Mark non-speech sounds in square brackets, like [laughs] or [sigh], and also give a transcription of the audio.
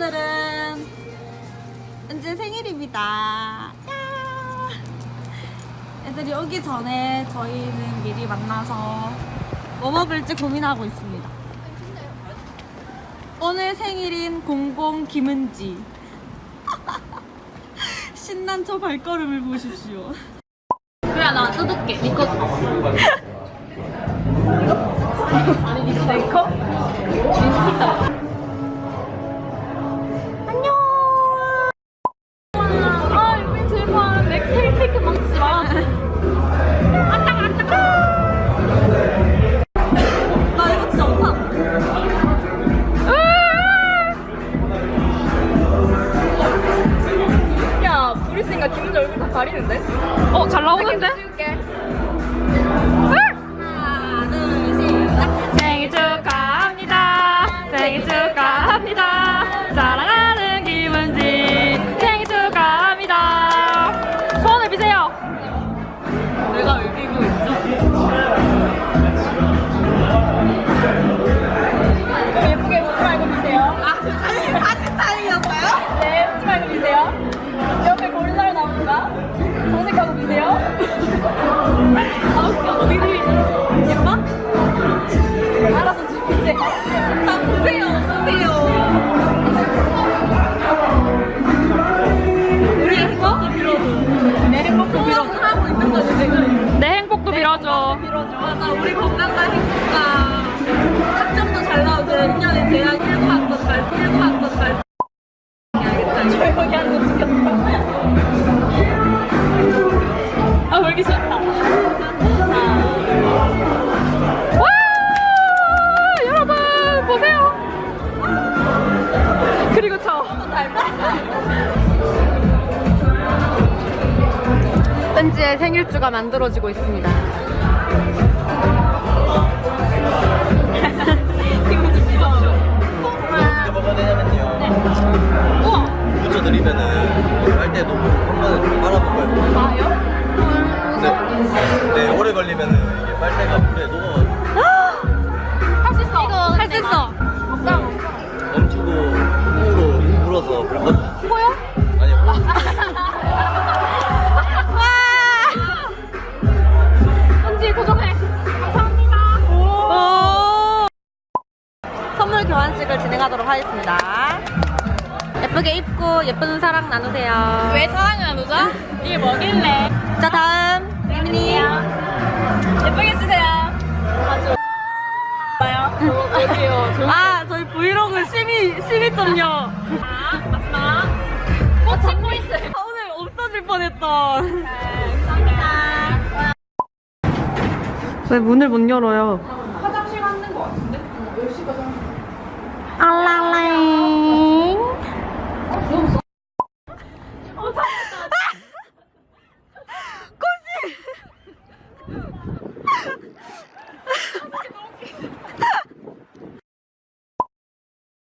오늘은 은재 생일입니다. 야! 애들이 오기 전에 저희는 미리 만나서 뭐 먹을지 고민하고 있습니다. 오늘 생일인 공공 김은지. [laughs] 신난 저 발걸음을 보십시오. 그래, 나 뜯을게. 니꺼 [laughs] 어 잘 나오는데? 찍을게 하나, 둘, 주세요. 자, 보세요, 보세요. 우리 행복도 빌어줘. 내 행복도 빌어. 하고 있는 거지, 지금. 내 행복도 빌어줘. 맞아, 우리 건강과 행복 벤지의 생일주가 만들어지고 있습니다. 우와! 한 번에 좀 빨아먹어요. 나요? 네, 네, 오래 걸리면은 이게 빨대가 물에 녹아 할수 있어. 이거 할 수 있어. 멈추고 콩으로 불어서 불 꺼. 뭐야? 진행하도록 하겠습니다. 예쁘게 입고 예쁜 사랑 나누세요. 왜 사랑을 나누죠? 이게 뭐길래? 자, 다음. 리민이. 예쁘게 쓰세요. 봐요. 어디요? [laughs] 아, 저희 브이로그 심의, 심의 점요. 자, 마지막. 꽃이 포인트. 아, 오늘 없어질 뻔했던. 감사합니다. 왜 문을 못 열어요? Allah.